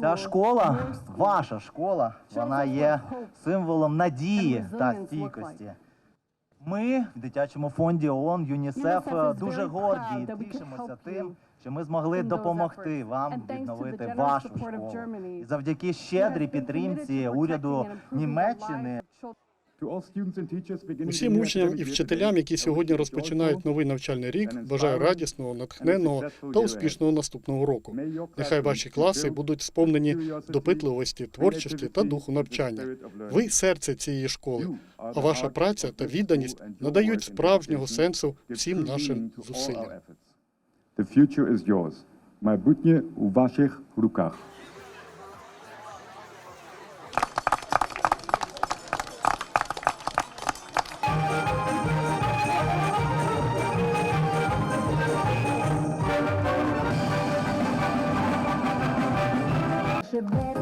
Ця школа, ваша школа, вона є символом надії та стійкості. Ми в дитячому фонді ООН, ЮНІСЕФ дуже горді і тішимося тим, що ми змогли допомогти вам відновити вашу школу. І завдяки щедрій підтримці уряду Німеччини Усім учням і вчителям, які сьогодні розпочинають новий навчальний рік, бажаю радісного, натхненного та успішного наступного року. Нехай ваші класи будуть сповнені допитливості, творчості та духу навчання. Ви серце цієї школи, а ваша праця та відданість надають справжнього сенсу всім нашим зусиллям. The future is yours. Майбутнє у ваших руках. your bed.